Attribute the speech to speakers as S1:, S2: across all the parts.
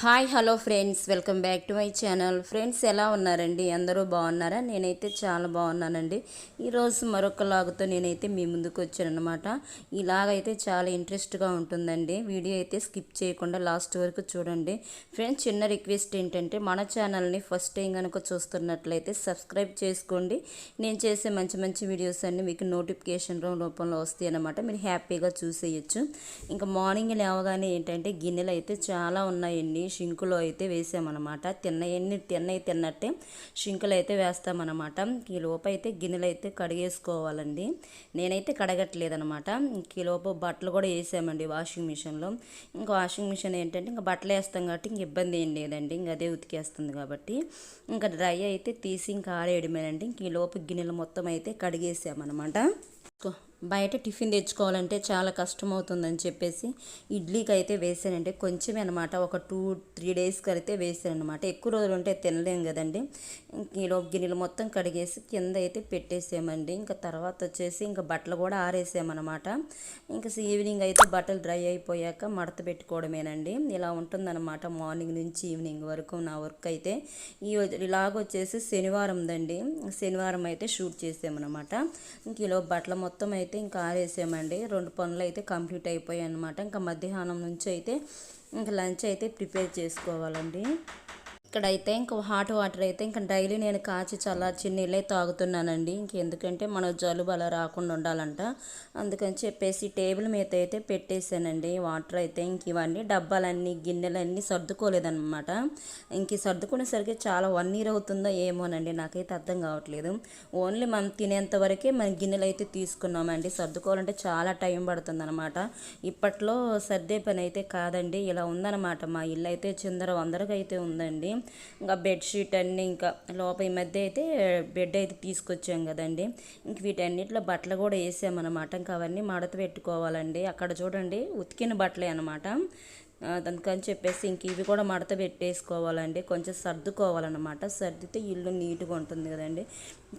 S1: Hi hello friends. Welcome back to my channel. Friends ఎలా ఉన్నారండి? అందరూ బాగున్నారా? నేనైతే చాలా బాగున్నానండి. ఈరోజు మరొక లాగుతో నేనైతే మీ ముందుకు వచ్చానమాట అనమాట లాగ్ చాలా ఇంట్రెస్ట్గా ఉంటుందండి. వీడియో అయితే స్కిప్ చేయకుండా లాస్ట్ వరకు చూడండి. ఫ్రెండ్స్ చిన్న రిక్వెస్ట్ ఏంటంటే మన ఛానల్ని ఫస్ట్ టైం కనుక చూస్తున్నట్లయితే సబ్స్క్రైబ్ చేసుకోండి. నేను చేసే మంచి మంచి వీడియోస్ అన్నీ మీకు నోటిఫికేషన్ రూపంలో వస్తాయి అన్నమాట. మీరు హ్యాపీగా చూసేయచ్చు. ఇంకా మార్నింగ్ లేవగానే ఏంటంటే గిన్నెలు అయితే చాలా ఉన్నాయండి. షింకులో అయితే వేసామన్నమాట. తిన్నయన్ని తిన్నవి తిన్నట్టే షింకులు అయితే వేస్తామన్నమాట. ఈ లోపు అయితే గిన్నెలు అయితే కడిగేసుకోవాలండి. నేనైతే కడగట్లేదనమాట ఈ లోపు బట్టలు కూడా వేసామండి వాషింగ్ మిషన్లో. ఇంకా వాషింగ్ మిషన్ ఏంటంటే ఇంకా బట్టలు వేస్తాం కాబట్టి ఇంక ఇబ్బంది ఏం లేదండి. ఇంక అదే ఉతికేస్తుంది కాబట్టి. ఇంకా డ్రై అయితే తీసి ఇంకా ఆరేయడమేనండి. ఇంక ఈ లోపు గిన్నెలు మొత్తం అయితే కడిగేసామన్నమాట. బయట టిఫిన్ తెచ్చుకోవాలంటే చాలా కష్టం అవుతుందని చెప్పేసి ఇడ్లీకి అయితే వేసానంటే కొంచెమే అనమాట ఒక టూ త్రీ డేస్కి అయితే వేసాను అనమాట ఎక్కువ రోజులు ఉంటే తినలేం కదండి. ఈలో గిన్నెలు మొత్తం కడిగేసి కింద అయితే పెట్టేసామండి. ఇంకా తర్వాత వచ్చేసి ఇంకా బట్టలు కూడా ఆరేసామన్నమాట. ఇంకా ఈవినింగ్ అయితే బట్టలు డ్రై అయిపోయాక మడత పెట్టుకోవడమేనండి. ఇలా ఉంటుందన్నమాట మార్నింగ్ నుంచి ఈవినింగ్ వరకు నా వర్క్ అయితే. ఈ ఇలాగొచ్చేసి శనివారం దండి శనివారం అయితే షూట్ చేసామన్నమాట. ఇంక ఈలో బట్టలు మొత్తం అయితే అయితే ఇంకా ఆరేసామండి. రెండు పనులు అయితే కంప్లీట్ అయిపోయాయి అనమాట ఇంకా మధ్యాహ్నం నుంచి అయితే ఇంకా లంచ్ అయితే ప్రిపేర్ చేసుకోవాలండి. ఇక్కడైతే ఇంకా హాట్ వాటర్ అయితే ఇంకా డైలీ నేను కాచి చల్లార్చి నీళ్ళే తాగుతున్నానండి. ఇంకెందుకంటే మన జలుబు అలా రాకుండా ఉండాలంట. అందుకని చెప్పేసి టేబుల్ మీద అయితే పెట్టేశానండి. వాటర్ అయితే ఇంక ఇవన్నీ డబ్బాలన్నీ గిన్నెలన్నీ సర్దుకోలేదన్నమాట. ఇంక సర్దుకునేసరికి చాలా వన్ ఇయర్ అవుతుందో ఏమోనండి. నాకైతే అర్థం కావట్లేదు. ఓన్లీ మనం తినేంత వరకే మన గిన్నెలు అయితే తీసుకున్నామండి. సర్దుకోవాలంటే చాలా టైం పడుతుంది అనమాట ఇప్పట్లో సర్దే పని అయితే కాదండి. ఇలా ఉందన్నమాట. మా ఇల్లు అయితే చిందర వందరగా అయితే ఉందండి. ఇంకా బెడ్షీట్ అన్నీ ఇంకా లోపల ఈ మధ్య అయితే బెడ్ అయితే తీసుకొచ్చాం కదండి. ఇంక వీటన్నిటిలో బట్టలు కూడా వేసామన్నమాట. ఇంకా అవన్నీ మడత పెట్టుకోవాలండి. అక్కడ చూడండి ఉతికిన బట్టలే అనమాట అందుకని చెప్పేసి ఇంక ఇవి కూడా మడత పెట్టేసుకోవాలండి. కొంచెం సర్దుకోవాలన్నమాట. సర్దితే ఇల్లు నీట్గా ఉంటుంది కదండి.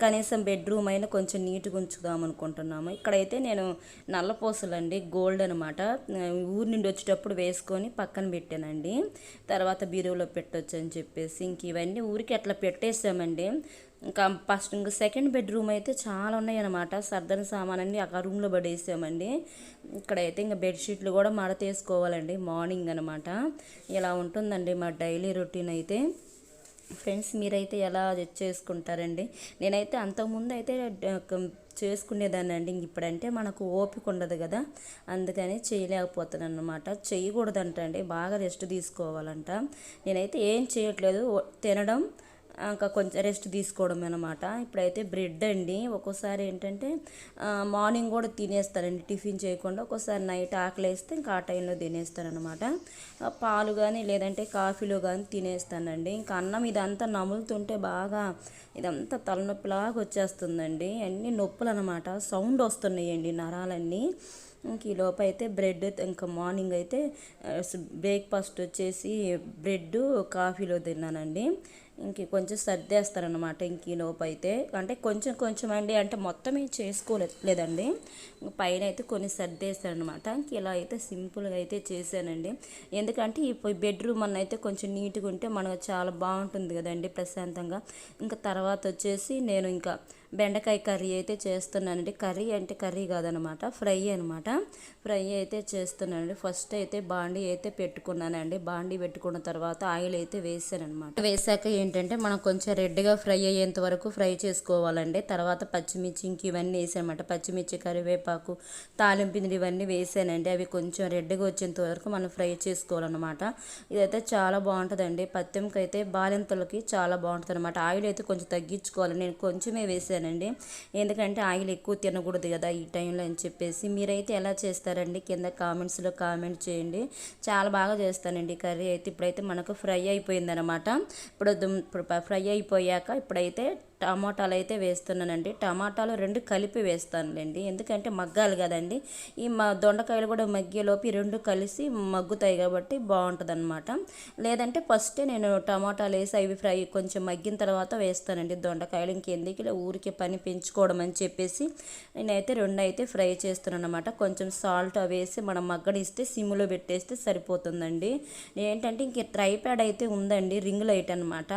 S1: కనీసం బెడ్రూమ్ అయినా కొంచెం నీట్గా ఉంచుదాం అనుకుంటున్నాము. ఇక్కడైతే నేను నల్లపూసలండి గోల్డ్ అనమాట ఊరి నుండి వచ్చేటప్పుడు వేసుకొని పక్కన పెట్టానండి. తర్వాత బీరువులో పెట్టొచ్చు అని చెప్పేసి ఇంక ఇవన్నీ ఊరికి అట్లా పెట్టేసామండి. ఇంకా ఫస్ట్ ఇంకా సెకండ్ బెడ్రూమ్ అయితే చాలా ఉన్నాయన్నమాట. సర్దని సామాన్ ఆ రూమ్లో పడేసామండి. ఇక్కడైతే ఇంకా బెడ్షీట్లు కూడా మడతేసుకోవాలండి. మార్నింగ్ అనమాట ఇలా ఉంటుందండి మా డైలీ రొటీన్ అయితే. ఫ్రెండ్స్ మీరైతే ఎలా చేసుకుంటారండి? నేనైతే అంతకుముందు అయితే చేసుకునేదాన్ని అండి. ఇప్పుడంటే మనకు ఓపిక ఉండదు కదా. అందుకని చేయలేకపోతున్నాను అనమాట చేయకూడదంట అండి బాగా రెస్ట్ తీసుకోవాలంట. నేనైతే ఏం చేయట్లేదు. తినడం ఇంకా కొంచెం రెస్ట్ తీసుకోవడం అనమాట ఇప్పుడైతే బ్రెడ్ అండి. ఒక్కోసారి ఏంటంటే మార్నింగ్ కూడా తినేస్తానండి టిఫిన్ చేయకుండా ఒక్కోసారి నైట్ ఆకలి వేస్తే ఇంకా ఆ టైంలో తినేస్తానమాట పాలు కానీ లేదంటే కాఫీలో కానీ తినేస్తానండి. ఇంకా అన్నం ఇదంతా నములుతుంటే బాగా ఇదంతా తలనొప్పిలాగా వచ్చేస్తుందండి. అన్ని నొప్పులు అనమాట సౌండ్ వస్తున్నాయండి నరాలన్నీ. ఇంక ఈ లోపు అయితే బ్రెడ్ ఇంకా మార్నింగ్ అయితే బ్రేక్ఫాస్ట్ వచ్చేసి బ్రెడ్ కాఫీలో తిన్నానండి. ఇంక కొంచెం సర్దేస్తారనమాట ఇంక ఈ లోపు అయితే అంటే కొంచెం కొంచెం అండి అంటే మొత్తం ఏం చేసుకోలేదండి. పైన అయితే కొన్ని సర్దేస్తారనమాట ఇంక ఇలా అయితే సింపుల్గా అయితే చేశానండి. ఎందుకంటే ఈ బెడ్రూమ్ అన్న అయితే కొంచెం నీట్గా ఉంటే మనకు చాలా బాగుంటుంది కదండి ప్రశాంతంగా. ఇంకా తర్వాత వచ్చేసి నేను ఇంకా బెండకాయ కర్రీ అయితే చేస్తున్నానండి. కర్రీ అంటే కర్రీ కాదనమాట ఫ్రై అనమాట ఫ్రై అయితే చేస్తున్నానండి. ఫస్ట్ అయితే బాండీ అయితే పెట్టుకున్నానండి. బాండీ పెట్టుకున్న తర్వాత ఆయిల్ అయితే వేసానమాట వేసాక ఏంటంటే మనం కొంచెం రెడ్గా ఫ్రై అయ్యేంత వరకు ఫ్రై చేసుకోవాలండి. తర్వాత పచ్చిమిర్చి ఇంక ఇవన్నీ వేసానమాట పచ్చిమిర్చి కరివేపాకు తాలింపిండి ఇవన్నీ వేసానండి. అవి కొంచెం రెడ్గా వచ్చేంత వరకు మనం ఫ్రై చేసుకోవాలన్నమాట. ఇదైతే చాలా బాగుంటుందండి. పత్యంకి అయితే బాలింతలకి చాలా బాగుంటుంది అనమాట ఆయిల్ అయితే కొంచెం తగ్గించుకోవాలి. నేను కొంచెమే వేసానండి. ఎందుకంటే ఆయిల్ ఎక్కువ తినకూడదు కదా ఈ టైంలో అని చెప్పేసి. మీరైతే ఎలా చేస్తారండి? కింద కామెంట్స్లో కామెంట్ చేయండి. చాలా బాగా చేస్తానండి కర్రీ. అయితే ఇప్పుడైతే మనకు ఫ్రై అయిపోయిందనమాట ఇప్పుడు ఇప్పుడు ఫ్రై అయిపోయాక ఇప్పుడైతే టమాటాలు అయితే వేస్తున్నానండి. టమాటాలు రెండు కలిపి వేస్తానులేండి. ఎందుకంటే మగ్గాలి కదండి. ఈ మా దొండకాయలు కూడా మగ్గేలోపు రెండు కలిసి మగ్గుతాయి కాబట్టి బాగుంటుంది అనమాట లేదంటే ఫస్టే నేను టమాటాలు వేసి అవి ఫ్రై కొంచెం మగ్గిన తర్వాత వేస్తానండి దొండకాయలు. ఇంకెందుకు ఇలా ఊరికే పని పెంచుకోవడం అని చెప్పేసి నేనైతే రెండు అయితే ఫ్రై చేస్తున్నాను అనమాట కొంచెం సాల్ట్ వేసి మనం మగ్గడిస్తే సిమ్లో పెట్టేస్తే సరిపోతుందండి. ఏంటంటే ఇంక ట్రైప్యాడ్ అయితే ఉందండి రింగ్ లైట్ అనమాట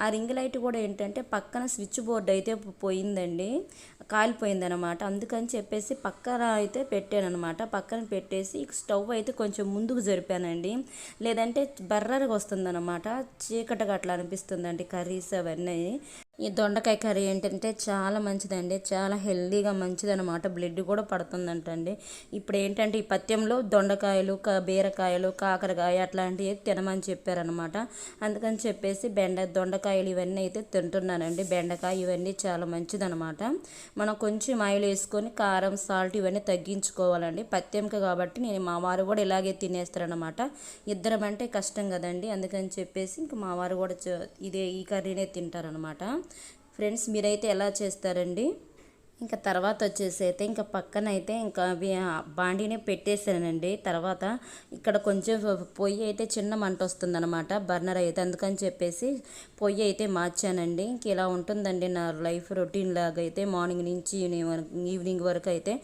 S1: ఆ రింగ్ లైట్ కూడా ఏంటంటే పక్కన స్విచ్ స్విచ్ బోర్డ్ అయితే పోయిందండి. కాలిపోయింది అనమాట అందుకని చెప్పేసి పక్కన అయితే పెట్టాను అనమాట పక్కన పెట్టేసి స్టవ్ అయితే కొంచెం ముందుకు జరిపానండి. లేదంటే బర్రగా వస్తుందన్నమాట. చీకటగా అట్లా అనిపిస్తుందండి కర్రీస్ అవన్నీ. ఈ దొండకాయ కర్రీ ఏంటంటే చాలా మంచిదండి. చాలా హెల్దీగా మంచిదనమాట బ్లడ్ కూడా పడుతుందంటండి. ఇప్పుడు ఏంటంటే ఈ పత్యంలో దొండకాయలు బీరకాయలు కాకరకాయ అట్లాంటివి తినమని చెప్పారనమాట అందుకని చెప్పేసి బెండ దొండకాయలు ఇవన్నీ అయితే తింటున్నానండి. బెండకాయ ఇవన్నీ చాలా మంచిదనమాట మనం కొంచెం ఆయిల్ వేసుకొని కారం సాల్ట్ ఇవన్నీ తగ్గించుకోవాలండి. పత్యంకి కాబట్టి నేను మా వారు కూడా ఇలాగే తినేస్తారనమాట ఇద్దరం అంటే కష్టం కదండి. అందుకని చెప్పేసి ఇంక మా వారు కూడా ఇదే ఈ కర్రీనే తింటారనమాట ఫ్రెండ్స్ మీరైతే ఎలా చేస్తారండి? ఇంకా తర్వాత వచ్చేసి అయితే ఇంకా పక్కన అయితే ఇంకా బాండీనే పెట్టేసానండి తర్వాత ఇక్కడ కొంచెం పొయ్యి అయితే చిన్న మంట వస్తుందన్నమాట బర్నర్ అయితే అందుకని చెప్పేసి పొయ్యి అయితే మార్చానండి. ఇంక ఇలా ఉంటుందండి నా లైఫ్ రొటీన్ లాగా అయితే మార్నింగ్ నుంచి ఈవినింగ్ వరకు అయితే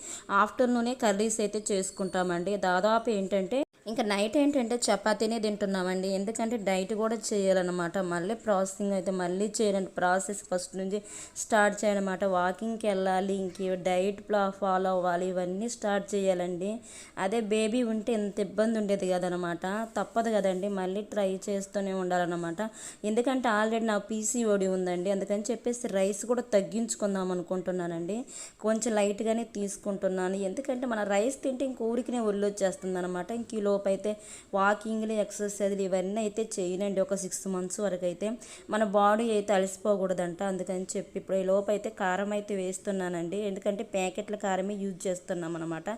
S1: ఆఫ్టర్నూనే కర్రీస్ అయితే చేసుకుంటామండి. దాదాపు ఏంటంటే ఇంకా నైట్ ఏంటంటే చపాతీనే తింటున్నామండి. ఎందుకంటే డైట్ కూడా చేయాలన్నమాట. మళ్ళీ ప్రాసెసింగ్ అయితే మళ్ళీ చేయాలంటే. ప్రాసెస్ ఫస్ట్ నుంచి స్టార్ట్ చేయాలన్నమాట. వాకింగ్కి వెళ్ళాలి ఇంక డైట్ ఫాలో అవ్వాలి ఇవన్నీ స్టార్ట్ చేయాలండి. అదే బేబీ ఉంటే ఎంత ఇబ్బంది ఉండేది కదనమాట తప్పదు కదండి. మళ్ళీ ట్రై చేస్తూనే ఉండాలన్నమాట. ఎందుకంటే ఆల్రెడీ నా పీసీఓడి ఉందండి. అందుకని చెప్పేసి రైస్ కూడా తగ్గించుకుందాం అనుకుంటున్నానండి. కొంచెం లైట్గానే తీసుకుంటున్నాను. ఎందుకంటే మన రైస్ తింటే ఇంక ఊరికినే ఒళ్ళు వచ్చేస్తుంది అనమాట ఇంక లోపు అయితే వాకింగ్లు ఎక్సర్సైజ్లు ఇవన్నీ అయితే చేయనండి. ఒక సిక్స్ మంత్స్ వరకు అయితే మన బాడీ అయితే అలసిపోకూడదంట. అందుకని చెప్పి ఇప్పుడు ఈ లోపు అయితే కారం అయితే వేస్తున్నానండి. ఎందుకంటే ప్యాకెట్ల కారమే యూజ్ చేస్తున్నాం అనమాట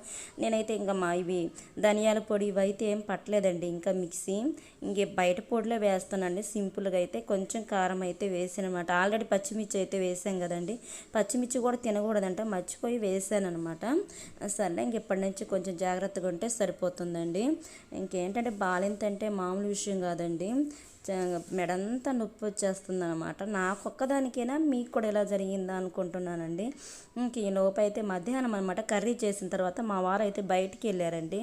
S1: నేనైతే ఇంకా మా ఇవి ధనియాల పొడి ఇవైతే ఏం పట్టలేదండి. ఇంకా మిక్సీ ఇంకే బయట పొడిలో వేస్తానండి. సింపుల్గా అయితే కొంచెం కారం అయితే వేసానమాట ఆల్రెడీ పచ్చిమిర్చి అయితే వేసాం కదండి. పచ్చిమిర్చి కూడా తినకూడదంట. మర్చిపోయి వేసాను అనమాట సరే ఇంక ఇప్పటి నుంచి కొంచెం జాగ్రత్తగా ఉంటే సరిపోతుందండి. ఇంకేంటంటే బాలింత అంటే మామూలు విషయం కాదండి. మెడంతా నొప్పి వచ్చేస్తుంది అనమాట నాకు ఒక్కదానికైనా మీకు కూడా ఎలా జరిగిందా అనుకుంటున్నానండి. ఇంక ఈ లోపు అయితే మధ్యాహ్నం అనమాట కర్రీ చేసిన తర్వాత మా వారు అయితే బయటికి వెళ్ళారండి.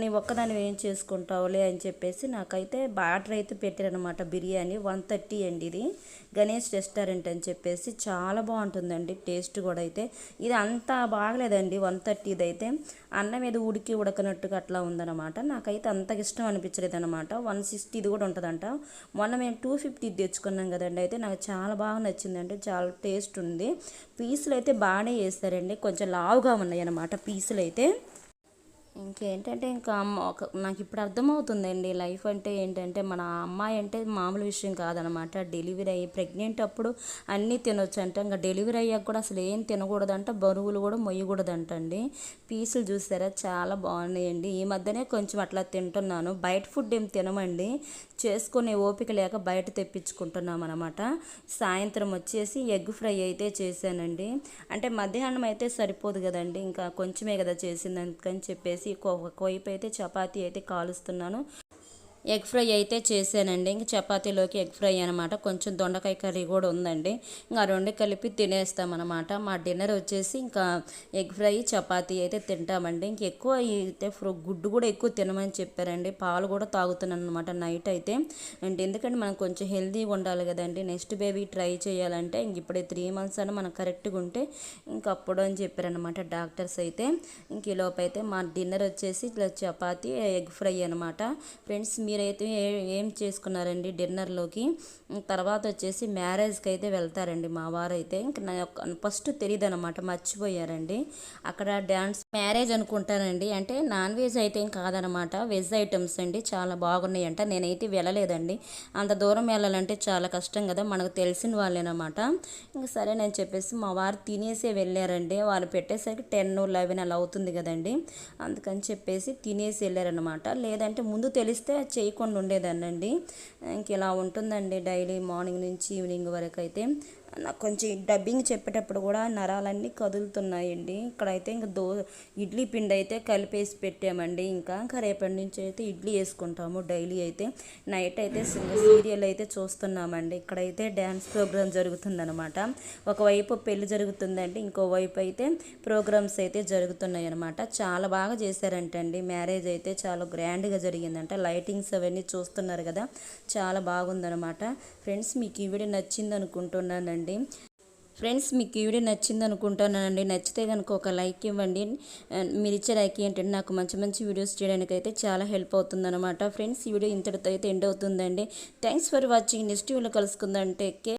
S1: నీ ఒక్కదాని ఏం చేసుకుంటావులే అని చెప్పేసి నాకైతే బార్డర్ అయితే పెట్టారనమాట బిర్యానీ. వన్ థర్టీ అండి ఇది. గణేష్ రెస్టారెంట్ అని చెప్పేసి చాలా బాగుంటుందండి టేస్ట్ కూడా అయితే. ఇది అంత బాగలేదండి వన్ థర్టీది అయితే. అన్నం ఏదో ఉడికి ఉడకనట్టుగా అట్లా ఉందన్నమాట. నాకైతే అంత ఇష్టం అనిపించలేదు అనమాట వన్ సిక్స్టీది కూడా ఉంటుందంట. మొన్న మేము టూ ఫిఫ్టీ తెచ్చుకున్నాం కదండి. అయితే నాకు చాలా బాగా నచ్చిందండి. చాలా టేస్ట్ ఉంది. పీసులు అయితే బాగానే వేస్తారండి. కొంచెం లావుగా ఉన్నాయి అన్నమాట పీసులు అయితే. ఇంకేంటంటే ఇంకా ఒక నాకు ఇప్పుడు అర్థమవుతుందండి లైఫ్ అంటే ఏంటంటే మన అమ్మాయి అంటే మామూలు విషయం కాదనమాట. డెలివరీ అయ్యి ప్రెగ్నెంట్ అప్పుడు అన్నీ తినొచ్చు అంటే ఇంకా డెలివరీ అయ్యాక కూడా అసలు ఏం తినకూడదంట బరువులు కూడా మొయ్యకూడదంటండి. పీసులు చూసారా? చాలా బాగున్నాయండి. ఈ మధ్యనే కొంచెం అట్లా తింటున్నాను. బయట ఫుడ్ ఏం తినమండి. చేసుకునే ఓపిక లేక బయట తెప్పించుకుంటున్నాం అనమాట. సాయంత్రం వచ్చేసి ఎగ్ ఫ్రై అయితే చేశానండి. అంటే మధ్యాహ్నం అయితే సరిపోదు కదండి. ఇంకా కొంచెమే కదా చేసింది అందుకని చెప్పేసి ఒక కొయ్యపు అయితే చపాతీ అయితే కాలుస్తున్నాను. ఎగ్ ఫ్రై అయితే చేశానండి. ఇంక చపాతీలోకి ఎగ్ ఫ్రై అనమాట కొంచెం దొండకాయ కర్రీ కూడా ఉందండి. ఇంకా రెండు కలిపి తినేస్తామన్నమాట. మా డిన్నర్ వచ్చేసి ఇంకా ఎగ్ ఫ్రై చపాతీ అయితే తింటామండి. ఇంక ఎక్కువ అయితే గుడ్డు కూడా ఎక్కువ తినమని చెప్పారండి. పాలు కూడా తాగుతున్నాను అనమాట నైట్ అయితే. అంటే ఎందుకంటే మనం కొంచెం హెల్తీగా ఉండాలి కదండి. నెక్స్ట్ బేబీ ట్రై చేయాలంటే ఇంక ఇప్పుడే త్రీ మంత్స్ అని మనం కరెక్ట్గా ఉంటే ఇంక అప్పుడు అని చెప్పారనమాట డాక్టర్స్ అయితే. ఇంక ఈలోపు అయితే మా డిన్నర్ వచ్చేసి ఇట్లా చపాతీ ఎగ్ ఫ్రై అనమాట ఫ్రెండ్స్ మీరు మీరైతే ఏం చేసుకున్నారండి డిన్నర్లోకి? తర్వాత వచ్చేసి మ్యారేజ్కి అయితే వెళ్తారండి మా వారైతే. ఇంక ఫస్ట్ తెలియదు అనమాట మర్చిపోయారండి. అక్కడ డ్యాన్స్ మ్యారేజ్ అనుకుంటానండి. అంటే నాన్ వెజ్ అయితే ఏం కాదనమాట వెజ్ ఐటమ్స్ అండి. చాలా బాగున్నాయి అంట నేనైతే వెళ్ళలేదండి. అంత దూరం వెళ్ళాలంటే చాలా కష్టం కదా మనకు తెలిసిన వాళ్ళేనమాట. ఇంకా సరే నేను చెప్పేసి మా వారు తినేసే వెళ్ళారండి. వాళ్ళు పెట్టేసరికి టెన్ లెవెన్ అలా అవుతుంది కదండి. అందుకని చెప్పేసి తినేసి వెళ్ళారనమాట లేదంటే ముందు తెలిస్తే చేయకుండా ఉండేదాన్నండి. ఇంక ఇలా ఉంటుందండి డైలీ మార్నింగ్ నుంచి ఈవినింగ్ వరకు అయితే నాకు కొంచెం డబ్బింగ్ చెప్పేటప్పుడు కూడా నరాలన్నీ కదులుతున్నాయండి. ఇక్కడైతే ఇంకా దో ఇడ్లీ పిండి అయితే కలిపేసి పెట్టామండి. ఇంకా ఇంకా రేపటి నుంచి అయితే ఇడ్లీ వేసుకుంటాము డైలీ అయితే. నైట్ అయితే సీరియల్ అయితే చూస్తున్నామండి. ఇక్కడైతే డ్యాన్స్ ప్రోగ్రామ్ జరుగుతుందనమాట ఒకవైపు పెళ్ళి జరుగుతుందండి. ఇంకోవైపు అయితే ప్రోగ్రామ్స్ అయితే జరుగుతున్నాయి అనమాట చాలా బాగా చేశారంటండి. మ్యారేజ్ అయితే చాలా గ్రాండ్గా జరిగిందంట. లైటింగ్స్ అవన్నీ చూస్తున్నారు కదా. చాలా బాగుందనమాట ఫ్రెండ్స్ మీకు ఈ వీడియో నచ్చింది అనుకుంటున్నానండి ఫ్రెండ్స్ మీకు ఈ వీడియో నచ్చింది అనుకుంటున్నానండి. నచ్చితే కనుక ఒక లైక్ ఇవ్వండి. మీరు ఇచ్చే లైక్ ఏంటంటే నాకు మంచి మంచి వీడియోస్ చేయడానికి అయితే చాలా హెల్ప్ అవుతుందన్నమాట. ఫ్రెండ్స్ ఈ వీడియో ఇంతటితో అయితే ఎండ్ అవుతుందండి. Thanks for watching next video కలుసుకుందంటే